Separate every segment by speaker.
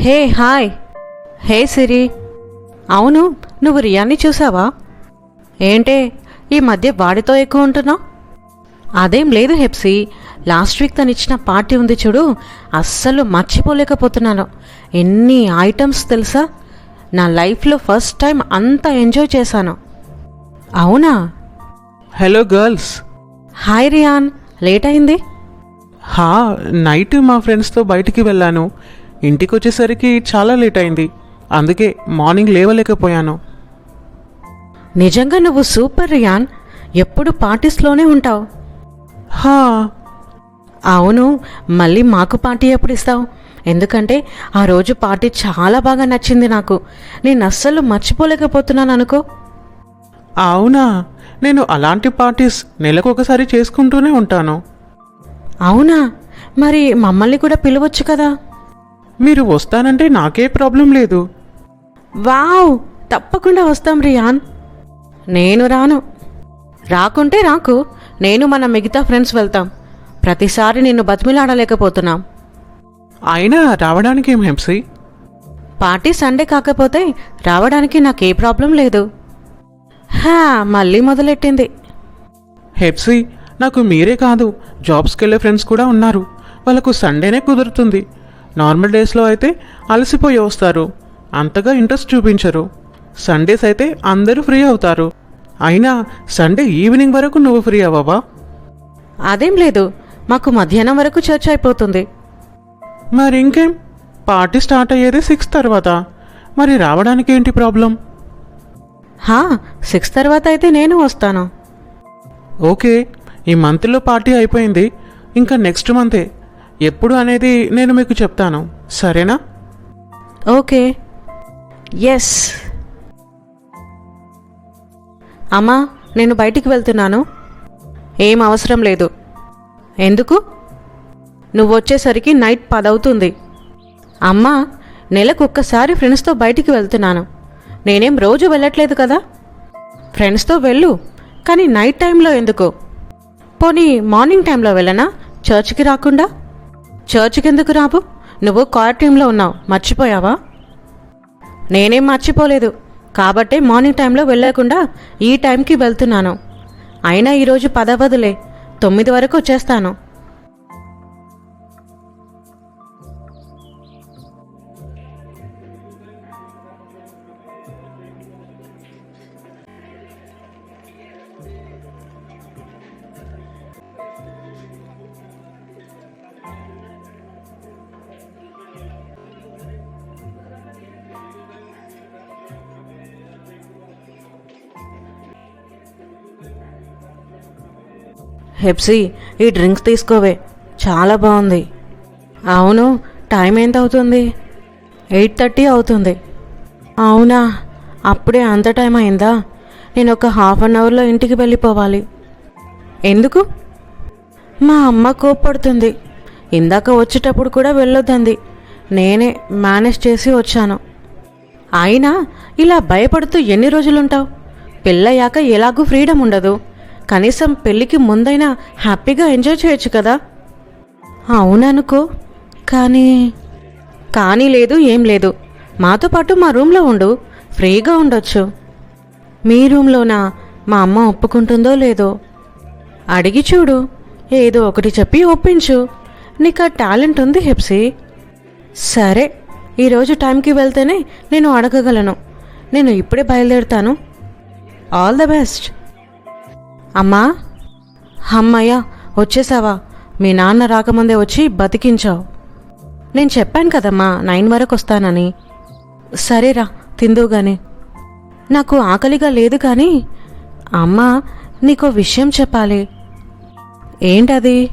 Speaker 1: Hey hi. హే సిరి. అవును నువ్వు రియాన్ని చూసావా? ఏంటే ఈ మధ్య వాడితో ఎక్కువ ఉంటున్నావు? అదేం లేదు హెప్సీ. లాస్ట్ వీక్ తను ఇచ్చిన పార్టీ ఉంది చూడు అస్సలు మర్చిపోలేకపోతున్నాను. ఎన్ని ఐటమ్స్ తెలుసా? నా లైఫ్లో ఫస్ట్ టైం అంత ఎంజాయ్ చేశాను. అవునా?
Speaker 2: Hello girls
Speaker 1: hi Riyan. Late అయింది?
Speaker 2: హా నైట్ మా ఫ్రెండ్స్తో బయటికి వెళ్ళాను. ఇంటికి వచ్చేసరికి చాలా లేట్ అయింది అందుకే మార్నింగ్ లేవలేకపోయాను.
Speaker 1: నిజంగా నువ్వు సూపర్ రియాన్. ఎప్పుడు పార్టీస్లోనే ఉంటావు.
Speaker 2: హా.
Speaker 1: అవును మళ్ళీ మాకు పార్టీ ఎప్పుడు ఇస్తావు? ఎందుకంటే ఆ రోజు పార్టీ చాలా బాగా నచ్చింది నాకు. నేను అస్సలు మర్చిపోలేకపోతున్నాను అనుకో.
Speaker 2: అవునా? నేను అలాంటి పార్టీస్ నెలకు ఒకసారి చేసుకుంటూనే ఉంటాను.
Speaker 1: అవునా? మరి మమ్మల్ని కూడా పిలవచ్చు కదా?
Speaker 2: మీరు వస్తానంటే నాకే ప్రాబ్లం లేదు.
Speaker 1: వావ్ తప్పకుండా వస్తాం రియాన్. నేను రాను. రాకుంటే రాకు. నేను మన మిగతా ఫ్రెండ్స్ వెళ్తాం. ప్రతిసారి నిన్ను బతిమిలాడలేకపోతున్నాం.
Speaker 2: అయినా రావడానికి ఏం హెంసీ
Speaker 1: పార్టీ సండే కాకపోతే రావడానికి నాకే ప్రాబ్లం లేదు. హా మళ్ళీ మొదలెట్టింది.
Speaker 2: హెప్సీ నాకు మీరే కాదు. జాబ్స్కి వెళ్ళే ఫ్రెండ్స్ కూడా ఉన్నారు. వాళ్ళకు సండేనే కుదురుతుంది. నార్మల్ డేస్లో అయితే అలసిపోయి వస్తారు. అంతగా ఇంట్రెస్ట్ చూపించరు. సండేస్ అయితే అందరూ ఫ్రీ అవుతారు. అయినా సండే ఈవినింగ్ వరకు నువ్వు ఫ్రీ అవ్వవా?
Speaker 1: అదేం లేదు. మాకు మధ్యాహ్నం వరకు చర్చ అయిపోతుంది.
Speaker 2: మరి ఇంకేం? పార్టీ స్టార్ట్ అయ్యేది సిక్స్ తర్వాత. మరి రావడానికి ఏంటి ప్రాబ్లం?
Speaker 1: హా సిక్స్ తర్వాత అయితే నేను వస్తాను.
Speaker 2: ఓకే ఈ మంత్లో పార్టీ అయిపోయింది. ఇంకా నెక్స్ట్ మంతే. ఎప్పుడు అనేది నేను మీకు చెప్తాను. సరేనా?
Speaker 1: ఓకే. ఎస్ అమ్మా నేను బయటికి వెళ్తున్నాను. ఏం అవసరం లేదు. ఎందుకు? నువ్వు వచ్చేసరికి నైట్ పదవుతుంది. అమ్మా నెలకు ఒక్కసారి ఫ్రెండ్స్తో బయటికి వెళ్తున్నాను. నేనేం రోజు వెళ్ళట్లేదు కదా? ఫ్రెండ్స్తో వెళ్ళు కానీ నైట్ టైంలో ఎందుకు? పోనీ మార్నింగ్ టైంలో వెళ్ళనా? చర్చ్కి రాకుండా? చర్చ్కి ఎందుకు రాబు? నువ్వు కార్ టీంలో ఉన్నావు. మర్చిపోయావా? నేనేం మర్చిపోలేదు. కాబట్టే మార్నింగ్ టైంలో వెళ్ళకుండా ఈ టైంకి వెళ్తున్నాను. అయినా ఈరోజు పదవదులే. తొమ్మిది వరకు వచ్చేస్తాను. హెప్సీ ఈ డ్రింక్స్ తీసుకోవే. చాలా బాగుంది. అవును టైం ఎంత అవుతుంది? ఎయిట్ థర్టీ అవుతుంది. అవునా? అప్పుడే అంత టైం అయిందా? నేను ఒక హాఫ్ అన్ అవర్లో ఇంటికి వెళ్ళిపోవాలి. ఎందుకు? మా అమ్మ కోప్పడుతుంది. ఇందాక వచ్చేటప్పుడు కూడా వెళ్ళొద్దంది. నేనే మేనేజ్ చేసి వచ్చాను. అయినా ఇలా భయపడుతూ ఎన్ని రోజులుంటావు? పెళ్ళయ్యాక ఎలాగూ ఫ్రీడమ్ ఉండదు. కనీసం పెళ్ళికి ముందైనా హ్యాపీగా ఎంజాయ్ చేయొచ్చు కదా? అవుననుకో. కానీ కానీ లేదు ఏం లేదు. మాతో పాటు మా రూమ్లో ఉండు. ఫ్రీగా ఉండొచ్చు. మీ రూమ్లోనా మా అమ్మ ఒప్పుకుంటుందో లేదో? అడిగి చూడు. ఏదో ఒకటి చెప్పి ఒప్పించు. నీకు ఆ టాలెంట్ ఉంది హెప్సీ. సరే ఈరోజు టైంకి వెళ్తేనే నేను అడగగలను. నేను ఇప్పుడే బయలుదేరుతాను. All the best. అమ్మా? అమ్మయ్య వచ్చేసావా? మీ నాన్న రాకముందే వచ్చి బతికించావు. నేను చెప్పాను కదమ్మా నైన్ వరకు వస్తానని. సరేరా తిందువుగాని నాకు ఆకలిగా లేదు కానీ అమ్మా నీకో విషయం చెప్పాలి. ఏంటది?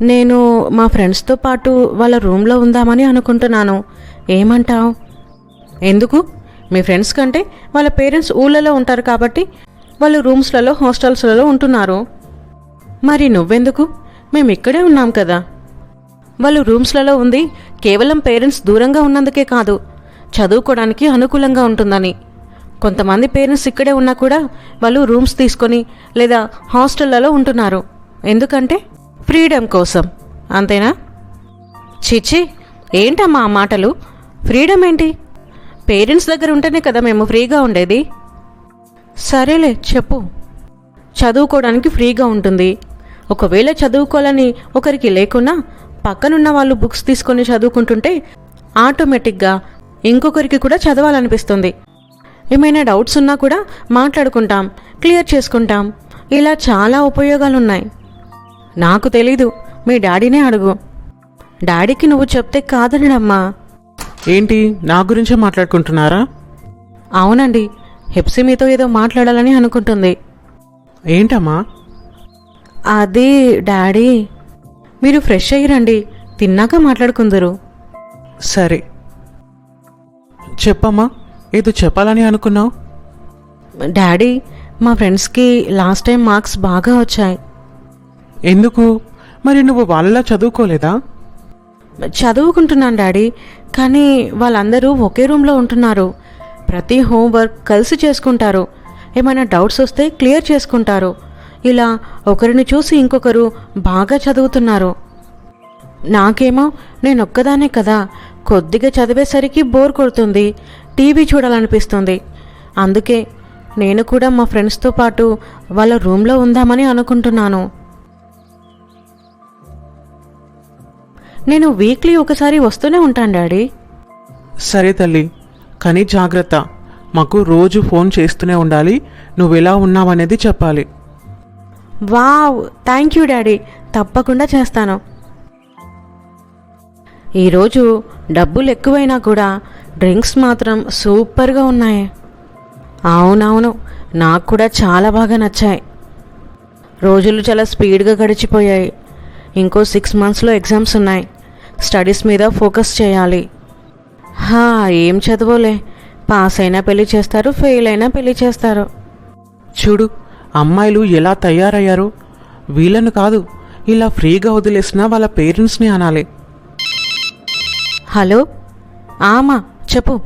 Speaker 1: నేను మా ఫ్రెండ్స్తో పాటు వాళ్ళ రూమ్లో ఉందామని అనుకుంటున్నాను. ఏమంటావు? ఎందుకు? మీ ఫ్రెండ్స్ కంటే వాళ్ళ పేరెంట్స్ ఊళ్ళలో ఉంటారు కాబట్టి వాళ్ళు రూమ్స్లలో హాస్టల్స్లలో ఉంటున్నారు. మరి నువ్వెందుకు? మేము ఇక్కడే ఉన్నాం కదా. వాళ్ళు రూమ్స్లలో ఉంది కేవలం పేరెంట్స్ దూరంగా ఉన్నందుకే కాదు చదువుకోవడానికి అనుకూలంగా ఉంటుందని. కొంతమంది పేరెంట్స్ ఇక్కడే ఉన్నా కూడా వాళ్ళు రూమ్స్ తీసుకొని లేదా హాస్టళ్ళలో ఉంటున్నారు. ఎందుకంటే? ఫ్రీడమ్ కోసం. అంతేనా? చిచి ఏంటమ్మా ఆ మాటలు? ఫ్రీడమ్ ఏంటి? పేరెంట్స్ దగ్గర ఉంటేనే కదా మేము ఫ్రీగా ఉండేది. సరేలే చెప్పు. చదువుకోవడానికి ఫ్రీగా ఉంటుంది. ఒకవేళ చదువుకోవాలని ఒకరికి లేకున్నా పక్కనున్న వాళ్ళు బుక్స్ తీసుకొని చదువుకుంటుంటే ఆటోమేటిక్గా ఇంకొకరికి కూడా చదవాలనిపిస్తుంది. ఏమైనా డౌట్స్ ఉన్నా కూడా మాట్లాడుకుంటాం క్లియర్ చేసుకుంటాం. ఇలా చాలా ఉపయోగాలు ఉన్నాయి నాకు తెలీదు మీ డాడీనే అడుగు. డాడీకి నువ్వు చెప్తే కాదనడమ్మా.
Speaker 2: ఏంటి నా గురించే మాట్లాడుకుంటున్నారా?
Speaker 1: అవునండి హెప్సీ మీతో ఏదో మాట్లాడాలని అనుకుంటుంది.
Speaker 2: ఏంటమ్మా?
Speaker 1: అది డాడీ. మీరు ఫ్రెష్ అయ్యిరండి. తిన్నాక మాట్లాడుకుందరు.
Speaker 2: సరే. చెప్పమ్మా ఏదో చెప్పాలని అనుకున్నావు?
Speaker 1: డాడీ మా ఫ్రెండ్స్కి లాస్ట్ టైం మార్క్స్ బాగా వచ్చాయి.
Speaker 2: ఎందుకు? మరి నువ్వు వాళ్ళలా చదువుకోలేదా?
Speaker 1: చదువుకుంటున్నాను డాడీ. కానీ వాళ్ళందరూ ఒకే రూమ్లో ఉంటున్నారు. ప్రతి హోంవర్క్ కలిసి చేసుకుంటారు. ఏమైనా డౌట్స్ వస్తే క్లియర్ చేసుకుంటారు. ఇలా ఒకరిని చూసి ఇంకొకరు బాగా చదువుతున్నారు. నాకేమో నేను ఒక్కదానే కదా కొద్దిగా చదివేసరికి బోర్ కొడుతుంది టీవీ చూడాలనిపిస్తుంది. అందుకే నేను కూడా మా ఫ్రెండ్స్తో పాటు వాళ్ళ రూమ్లో ఉందామని అనుకుంటున్నాను. నేను వీక్లీ ఒకసారి వస్తూనే ఉంటాను డాడీ.
Speaker 2: సరే తల్లి. కానీ జాగ్రత్త. మాకు రోజు ఫోన్ చేస్తూనే ఉండాలి. నువ్వు ఎలా ఉన్నావనేది చెప్పాలి.
Speaker 1: వావ్! Thank you daddy. తప్పకుండా చేస్తాను. ఈరోజు డబ్బులు ఎక్కువైనా కూడా డ్రింక్స్ మాత్రం సూపర్గా ఉన్నాయి. అవునవును నాకు కూడా చాలా బాగా నచ్చాయి. రోజులు చాలా స్పీడ్గా గడిచిపోయాయి. ఇంకో సిక్స్ మంత్స్లో ఎగ్జామ్స్ ఉన్నాయి. స్టడీస్ మీద ఫోకస్ చేయాలి. హా ఏం చదవలే. పాస్ అయినా పెళ్ళి చేస్తారు ఫెయిల్ అయినా పెళ్ళి చేస్తారు.
Speaker 2: చూడు అమ్మాయిలు ఎలా తయారయ్యారు. వీళ్ళను కాదు ఇలా ఫ్రీగా వదిలేసిన వాళ్ళ పేరెంట్స్ని అనాలి.
Speaker 1: హలో? ఆమా చెప్పు.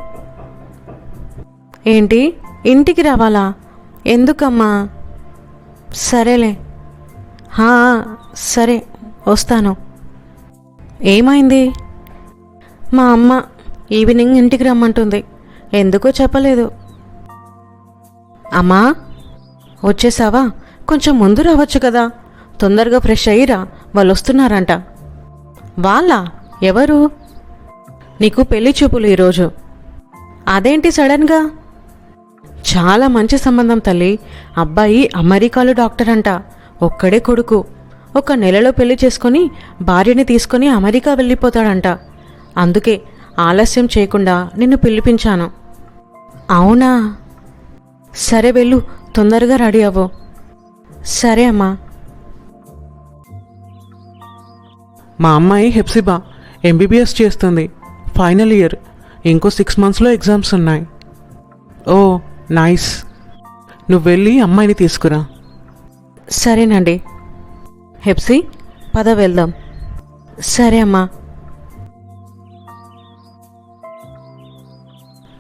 Speaker 1: ఏంటి? ఇంటికి రావాలా? ఎందుకమ్మా? సరేలే. హా సరే వస్తాను. ఏమైంది? మా అమ్మ ఈవినింగ్ ఇంటికి రమ్మంటుంది. ఎందుకో చెప్పలేదు. అమ్మా వచ్చేసావా? కొంచెం ముందు రావచ్చు కదా. తొందరగా ఫ్రెష్ అయ్యిరా. వాళ్ళు వస్తున్నారంట. వాళ్ళ? ఎవరు? నీకు పెళ్ళి చూపులు ఈరోజు. అదేంటి సడన్గా? చాలా మంచి సంబంధం తల్లి. అబ్బాయి అమెరికాలో డాక్టర్ అంట. ఒక్కడే కొడుకు. ఒక నెలలో పెళ్ళి చేసుకొని భార్యని తీసుకొని అమెరికా వెళ్ళిపోతాడంట. అందుకే ఆలస్యం చేయకుండా నిన్ను పిలిపించాను. అవునా? సరే వెళ్ళు తొందరగా రెడీ అవ్వు. సరే అమ్మా.
Speaker 2: మా అమ్మాయి హెప్సిబా ఎంబీబీఎస్ చేస్తుంది. Final year. ఇంకో సిక్స్ మంత్స్లో ఎగ్జామ్స్ ఉన్నాయి. Oh nice. నువ్వు వెళ్ళి అమ్మాయిని తీసుకురా.
Speaker 1: సరేనండి. హెప్సీ పద వెళ్దాం. సరే అమ్మా.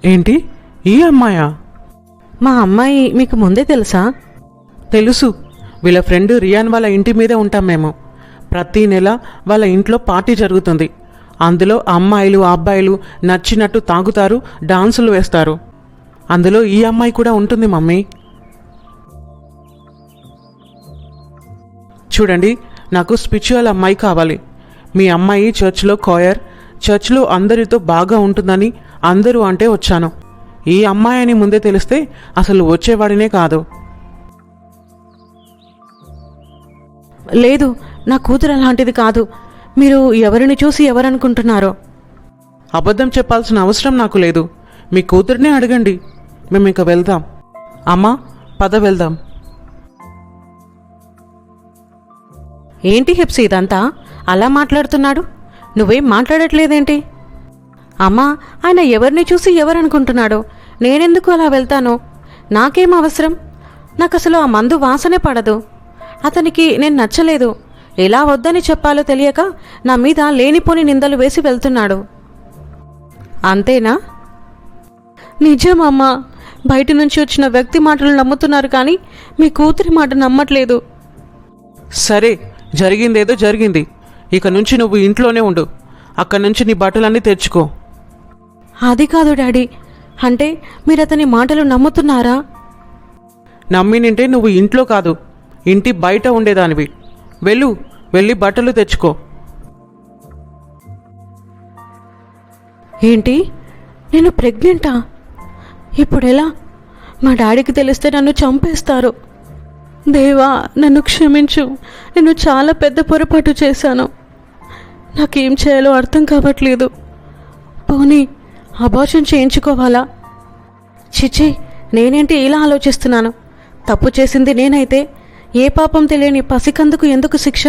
Speaker 2: ఏంటి? ఈ అమ్మాయా?
Speaker 1: మా అమ్మాయి మీకు ముందే తెలుసా?
Speaker 2: తెలుసు. వీళ్ళ ఫ్రెండ్ రియాన్ వాళ్ళ ఇంటి మీదే ఉంటాం మేము. ప్రతి నెల వాళ్ళ ఇంట్లో పార్టీ జరుగుతుంది. అందులో అమ్మాయిలు అబ్బాయిలు నచ్చినట్టు తాగుతారు డాన్సులు వేస్తారు. అందులో ఈ అమ్మాయి కూడా ఉంటుంది మమ్మీ. చూడండి నాకు స్పిరిచువల్ అమ్మాయి కావాలి. మీ అమ్మాయి చర్చ్లో కోయర్. చర్చ్లో అందరితో బాగా ఉంటుందని అందరూ అంటే వచ్చాను. ఈ అమ్మాయి అని ముందే తెలిస్తే అసలు వచ్చేవాడినే కాదు.
Speaker 1: లేదు నా కూతురు అలాంటిది కాదు. మీరు ఎవరిని చూసి ఎవరనుకుంటున్నారో?
Speaker 2: అబద్ధం చెప్పాల్సిన అవసరం నాకు లేదు. మీ కూతుర్నే అడగండి. మేము ఇక వెళ్దాం. అమ్మా పద వెళ్దాం.
Speaker 1: ఏంటి హెప్సీ ఇదంతా? అలా మాట్లాడుతున్నాడు? నువ్వేం మాట్లాడట్లేదేంటి? అమ్మా ఆయన ఎవరిని చూసి ఎవరనుకుంటున్నాడో? నేనెందుకు అలా వెళ్తాను? నాకేం అవసరం? నాకు అసలు ఆ మందు వాసనే పడదు. అతనికి నేను నచ్చలేదు. ఎలా వద్దని చెప్పాలో తెలియక నా మీద లేనిపోని నిందలు వేసి వెళ్తున్నాడు. అంతేనా? నిజమమ్మా బయట నుంచి వచ్చిన వ్యక్తి మాటలు నమ్ముతున్నారు కానీ మీ కూతురి మాట నమ్మట్లేదు.
Speaker 2: సరే జరిగిందేదో జరిగింది. ఇక నుంచి నువ్వు ఇంట్లోనే ఉండు. అక్కడి నుంచి నీ బట్టలన్నీ తెచ్చుకో.
Speaker 1: అది కాదు డాడీ. అంటే మీరు అతని మాటలు నమ్ముతున్నారా?
Speaker 2: నమ్మినింటే నువ్వు ఇంట్లో కాదు ఇంటి బయట ఉండేదానివి. వెళ్ళు వెళ్ళి బట్టలు తెచ్చుకో.
Speaker 1: ఏంటి? నేను ప్రెగ్నెంటా? ఇప్పుడు ఎలా మా డాడీకి తెలిస్తే నన్ను చంపేస్తారు. దేవా నన్ను క్షమించు. నేను చాలా పెద్ద పొరపాటు చేశాను. నాకేం చేయాలో అర్థం కావట్లేదు. పోనీ అబార్షన్ చేయించుకోవాలా? చిచి నేనేంటి ఇలా ఆలోచిస్తున్నాను? తప్పు చేసింది నేనైతే ఏ పాపం తెలియని పసికందుకు ఎందుకు శిక్ష?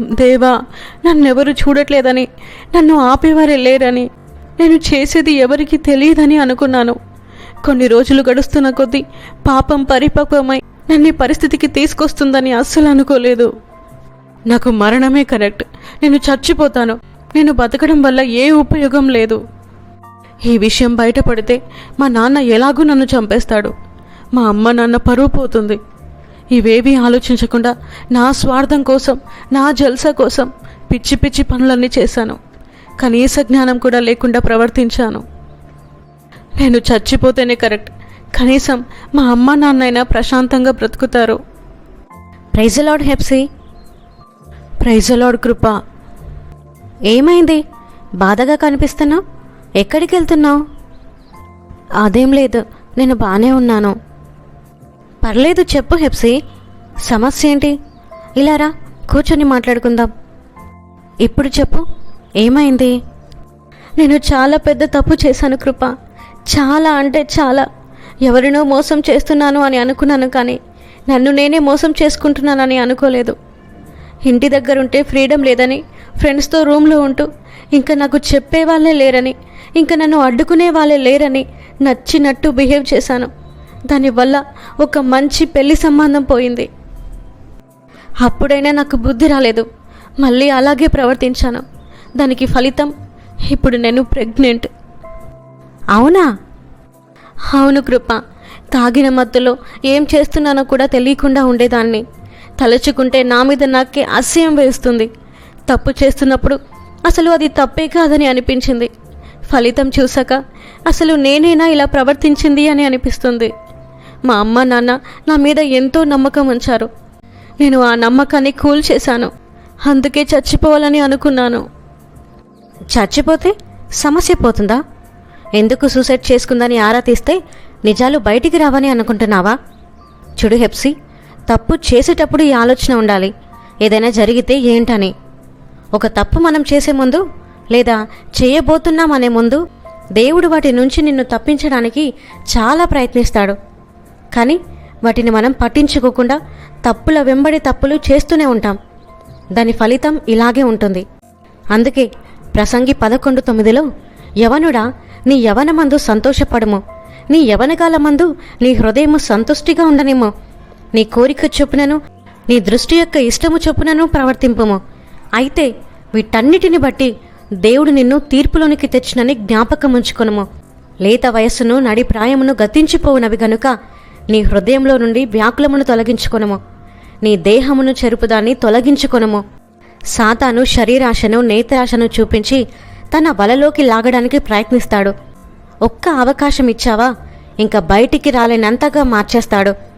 Speaker 1: దేవా నన్నెవరు చూడట్లేదని నన్ను ఆపేవారే లేరని నేను చేసేది ఎవరికి తెలియదని అనుకున్నాను. కొన్ని రోజులు గడుస్తున్న కొద్దీ పాపం పరిపక్వమై నన్ను పరిస్థితికి తీసుకొస్తుందని అస్సలు అనుకోలేదు. నాకు మరణమే కరెక్ట్. నేను చచ్చిపోతాను. నేను బతకడం వల్ల ఏ ఉపయోగం లేదు. ఈ విషయం బయటపడితే మా నాన్న ఎలాగూ నన్ను చంపేస్తాడు. మా అమ్మ నాన్న పరువు పోతుంది. ఇవేవీ ఆలోచించకుండా నా స్వార్థం కోసం నా జల్సా కోసం పిచ్చి పిచ్చి పనులన్నీ చేశాను. కనీస జ్ఞానం కూడా లేకుండా ప్రవర్తించాను. నేను చచ్చిపోతేనే కరెక్ట్. కనీసం మా అమ్మ నాన్నైనా ప్రశాంతంగా బ్రతుకుతారు.
Speaker 3: ప్రైజలాడ్ హెప్సీ.
Speaker 1: ప్రైజలాడ్ కృప.
Speaker 3: ఏమైంది? బాధగా కనిపిస్తున్నావు ఎక్కడికి వెళ్తున్నావు అదేం లేదు నేను బాగానే ఉన్నాను. పర్లేదు చెప్పు హెప్సీ. సమస్య ఏంటి? ఇలారా కూర్చొని మాట్లాడుకుందాం. ఇప్పుడు చెప్పు ఏమైంది?
Speaker 1: నేను చాలా పెద్ద తప్పు చేశాను కృప. చాలా అంటే చాలా. ఎవరినో మోసం చేస్తున్నాను అని అనుకున్నాను కానీ నన్ను నేనే మోసం చేసుకుంటున్నానని అనుకోలేదు. ఇంటి దగ్గర ఉంటే ఫ్రీడమ్ లేదని ఫ్రెండ్స్తో రూమ్లో ఉంటూ ఇంకా నాకు చెప్పే వాళ్ళే లేరని ఇంకా నన్ను అడ్డుకునే వాళ్ళే లేరని నచ్చినట్టు బిహేవ్ చేశాను. దానివల్ల ఒక మంచి పెళ్ళి సంబంధం పోయింది. అప్పుడైనా నాకు బుద్ధి రాలేదు. మళ్ళీ అలాగే ప్రవర్తించాను. దానికి ఫలితం ఇప్పుడు నేను ప్రెగ్నెంట్.
Speaker 3: అవునా?
Speaker 1: అవును కృప. తాగిన మత్తులో ఏం చేస్తున్నానో కూడా తెలియకుండా ఉండేదాన్ని. తలుచుకుంటే నా మీద నాకే అసహ్యం వేస్తుంది. తప్పు చేస్తున్నప్పుడు అసలు అది తప్పే కాదని అనిపించింది. ఫలితం చూసాక అసలు నేనేనా ఇలా ప్రవర్తించింది అని అనిపిస్తుంది. మా అమ్మ నాన్న నా మీద ఎంతో నమ్మకం ఉంచారు. నేను ఆ నమ్మకాన్ని కూల్ చేశాను. అందుకే చచ్చిపోవాలని అనుకున్నాను.
Speaker 3: చచ్చిపోతే సమస్య పోతుందా? ఎందుకు సూసైడ్ చేసుకుందని ఆరా తీస్తే నిజాలు బయటికి రావని అనుకుంటున్నావా? చూడు హెప్సీ తప్పు చేసేటప్పుడు ఈ ఆలోచన ఉండాలి. ఏదైనా జరిగితే ఏంటని. ఒక తప్పు మనం చేసే ముందు లేదా చేయబోతున్నాం అనే ముందు దేవుడు వాటి నుంచి నిన్ను తప్పించడానికి చాలా ప్రయత్నిస్తాడు. కానీ వాటిని మనం పట్టించుకోకుండా తప్పుల వెంబడి తప్పులు చేస్తూనే ఉంటాం. దాని ఫలితం ఇలాగే ఉంటుంది. అందుకే ప్రసంగి పదకొండు తొమ్మిదిలో యవనుడా నీ యవనమందు సంతోషపడము. నీ యవనకాలమందు నీ హృదయము సంతుష్టిగా ఉండనేమో నీ కోరిక చొప్పునను నీ దృష్టి యొక్క ఇష్టము చొప్పునను ప్రవర్తింపము. అయితే వీటన్నిటిని బట్టి దేవుడు నిన్ను తీర్పులోనికి తెచ్చినని జ్ఞాపకం ఉంచుకొనుము లేత వయస్సును నడి ప్రాయమును గతించిపోవునవి గనుక నీ హృదయంలో నుండి వ్యాకులమును తొలగించుకొనుము. నీ దేహమును చెరుపుదాన్ని తొలగించుకునము. సాతాను శరీరాశను నేత్రాశను చూపించి తన వలలోకి లాగడానికి ప్రయత్నిస్తాడు. ఒక్క అవకాశం ఇచ్చావా ఇంకా బయటికి రాలేనంతగా మార్చేస్తాడు.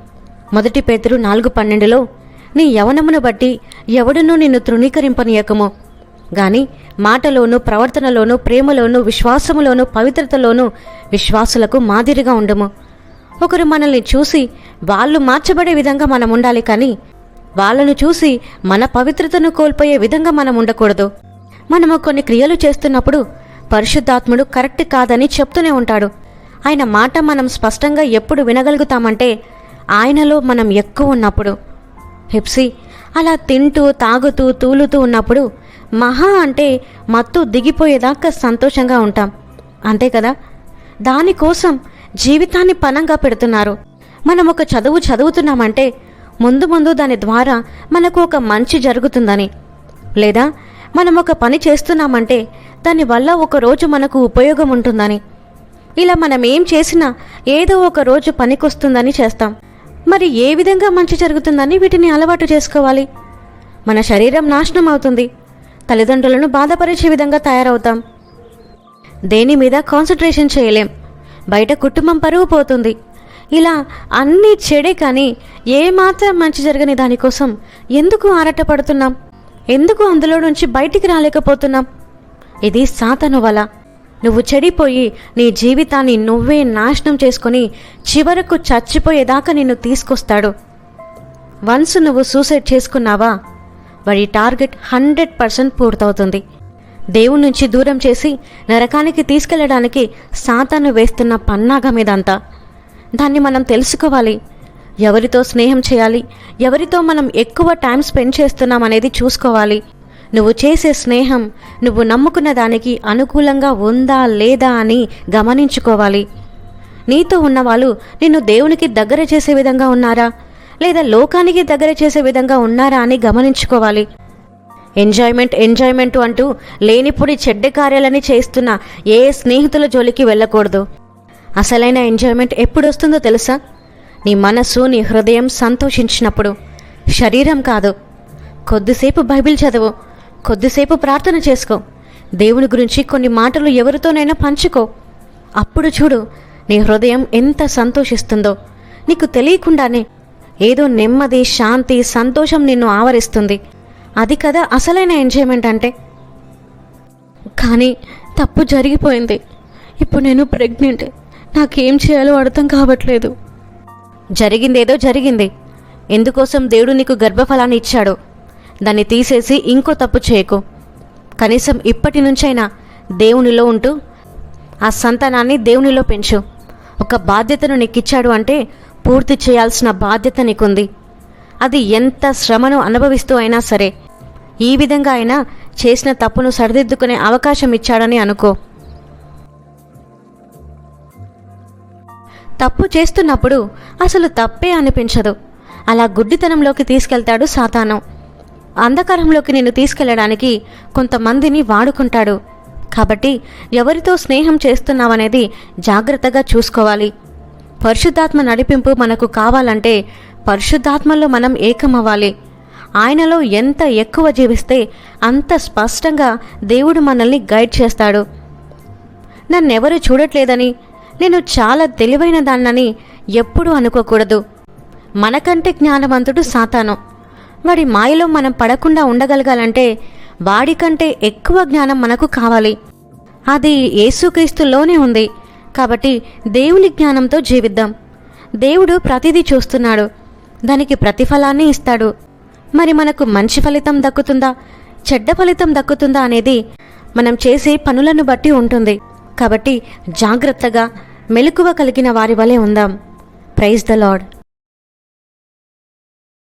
Speaker 3: మొదటి పేతురు నాలుగు పన్నెండులో నీ యవనమును బట్టి ఎవడునూ నిన్ను తృణీకరింపనీయకము. గాని మాటలోను ప్రవర్తనలోను ప్రేమలోను విశ్వాసములోను పవిత్రతలోను విశ్వాసులకు మాదిరిగా ఉండము. ఒకరు మనల్ని చూసి వాళ్ళు మార్చబడే విధంగా మనం ఉండాలి కానీ వాళ్ళను చూసి మన పవిత్రతను కోల్పోయే విధంగా మనం ఉండకూడదు. మనము కొన్ని క్రియలు చేస్తున్నప్పుడు పరిశుద్ధాత్ముడు కరెక్ట్ కాదని చెప్తూనే ఉంటాడు. ఆయన మాట మనం స్పష్టంగా ఎప్పుడు వినగలుగుతామంటే ఆయనలో మనం ఎక్కువ ఉన్నప్పుడు. హెప్సీ అలా తింటూ తాగుతూ తూలుతూ ఉన్నప్పుడు మహా అంటే మత్తు దిగిపోయేదాకా సంతోషంగా ఉంటాం. అంతే కదా? దానికోసం జీవితాన్ని పనంగా పెడుతున్నారు. మనం ఒక చదువు చదువుతున్నామంటే ముందు ముందు దాని ద్వారా మనకు ఒక మంచి జరుగుతుందని. లేదా మనం ఒక పని చేస్తున్నామంటే దానివల్ల ఒక రోజు మనకు ఉపయోగం ఉంటుందని. ఇలా మనం ఏం చేసినా ఏదో ఒక రోజు పనికొస్తుందని చేస్తాం. మరి ఏ విధంగా మంచి జరుగుతుందని వీటిని అలవాటు చేసుకోవాలి. మన శరీరం నాశనం అవుతుంది. తల్లిదండ్రులను బాధపరిచే విధంగా తయారవుతాం.
Speaker 1: దేని మీద కాన్సన్ట్రేషన్ చేయలేం. బయట కుటుంబం పరువు పోతుంది. ఇలా అన్నీ చెడే కానీ ఏమాత్రం మంచి జరగని దానికోసం ఎందుకు ఆరాటపడుతున్నాం? ఎందుకు అందులో నుంచి బయటికి రాలేకపోతున్నాం? ఇది సాతను వల. నువ్వు చెడిపోయి నీ జీవితాన్ని నువ్వే నాశనం చేసుకొని చివరకు చచ్చిపోయేదాకా నిన్ను తీసుకొస్తాడు. వన్స్ నువ్వు సూసైడ్ చేసుకున్నావా? వాడి టార్గెట్ హండ్రెడ్ పర్సెంట్ పూర్తవుతుంది. దేవుడి నుంచి దూరం చేసి నరకానికి తీసుకెళ్ళడానికి సాతాను వేస్తున్న పన్నాగం ఇదంతా దాన్ని మనం తెలుసుకోవాలి. ఎవరితో స్నేహం చేయాలి? ఎవరితో మనం ఎక్కువ టైం స్పెండ్ చేస్తున్నాం అనేది చూసుకోవాలి. నువ్వు చేసే స్నేహం నువ్వు నమ్ముకున్న దానికి అనుకూలంగా ఉందా లేదా అని గమనించుకోవాలి. నీతో ఉన్నవాళ్ళు నిన్ను దేవునికి దగ్గర చేసే విధంగా ఉన్నారా? లేదా లోకానికి దగ్గర చేసే విధంగా ఉన్నారా అని గమనించుకోవాలి. ఎంజాయ్మెంట్ ఎంజాయ్మెంట్ అంటూ లేనిపుడి చెడ్డ కార్యాలని చేస్తున్న ఏ స్నేహితుల జోలికి వెళ్ళకూడదు. అసలైన ఎంజాయ్మెంట్ ఎప్పుడు వస్తుందో తెలుసా? నీ మనసు నీ హృదయం సంతోషించినప్పుడు. శరీరం కాదు. కొద్దిసేపు బైబిల్ చదువు. కొద్దిసేపు ప్రార్థన చేసుకో. దేవుని గురించి కొన్ని మాటలు ఎవరితోనైనా పంచుకో. అప్పుడు చూడు నీ హృదయం ఎంత సంతోషిస్తుందో. నీకు తెలియకుండానే ఏదో నెమ్మది శాంతి సంతోషం నిన్ను ఆవరిస్తుంది. అది కదా అసలైన ఎంజాయ్మెంట్ అంటే. కానీ తప్పు జరిగిపోయింది. ఇప్పుడు నేను ప్రెగ్నెంట్. నాకేం చేయాలో అర్థం కావట్లేదు. జరిగిందేదో జరిగింది. ఎందుకోసం దేవుడు నీకు గర్భఫలాన్ని ఇచ్చాడు? దాన్ని తీసేసి ఇంకో తప్పు చేయకు. కనీసం ఇప్పటి నుంచైనా దేవునిలో ఉంటూ ఆ సంతానాన్ని దేవునిలో పెంచు. ఒక బాధ్యతను నీకిచ్చాడు అంటే పూర్తి చేయాల్సిన బాధ్యత నీకుంది. అది ఎంత శ్రమను అనుభవిస్తూ అయినా సరే ఈ విధంగా అయినా చేసిన తప్పును సరిదిద్దుకునే అవకాశం ఇచ్చాడని అనుకో. తప్పు చేస్తున్నప్పుడు అసలు తప్పే అనిపించదు. అలా గుడ్డితనంలోకి తీసుకెళ్తాడు సాతానం. అంధకారంలోకి నిన్ను తీసుకెళ్ళడానికి కొంతమందిని వాడుకుంటాడు. కాబట్టి ఎవరితో స్నేహం చేస్తున్నావనేది జాగ్రత్తగా చూసుకోవాలి. పరిశుద్ధాత్మ నడిపింపు మనకు కావాలంటే పరిశుద్ధాత్మలో మనం ఏకమవ్వాలి. ఆయనలో ఎంత ఎక్కువ జీవిస్తే అంత స్పష్టంగా దేవుడు మనల్ని గైడ్ చేస్తాడు. నన్నెవరు చూడట్లేదని నేను చాలా తెలివైన దాన్నని ఎప్పుడూ అనుకోకూడదు. మనకంటే జ్ఞానవంతుడు సాతాను. వాడి మాయలో మనం పడకుండా ఉండగలగాలంటే వాడికంటే ఎక్కువ జ్ఞానం మనకు కావాలి. అది యేసుక్రీస్తులోనే ఉంది. కాబట్టి దేవుని జ్ఞానంతో జీవిద్దాం. దేవుడు ప్రతిదీ చూస్తున్నాడు. దానికి ప్రతిఫలాన్ని ఇస్తాడు. మరి మనకు మంచి ఫలితం దక్కుతుందా? చెడ్డ ఫలితం దక్కుతుందా అనేది మనం చేసే పనులను బట్టి ఉంటుంది. కాబట్టి జాగ్రత్తగా మెలకువ కలిగిన వారి వలె ఉందాం. Praise the lord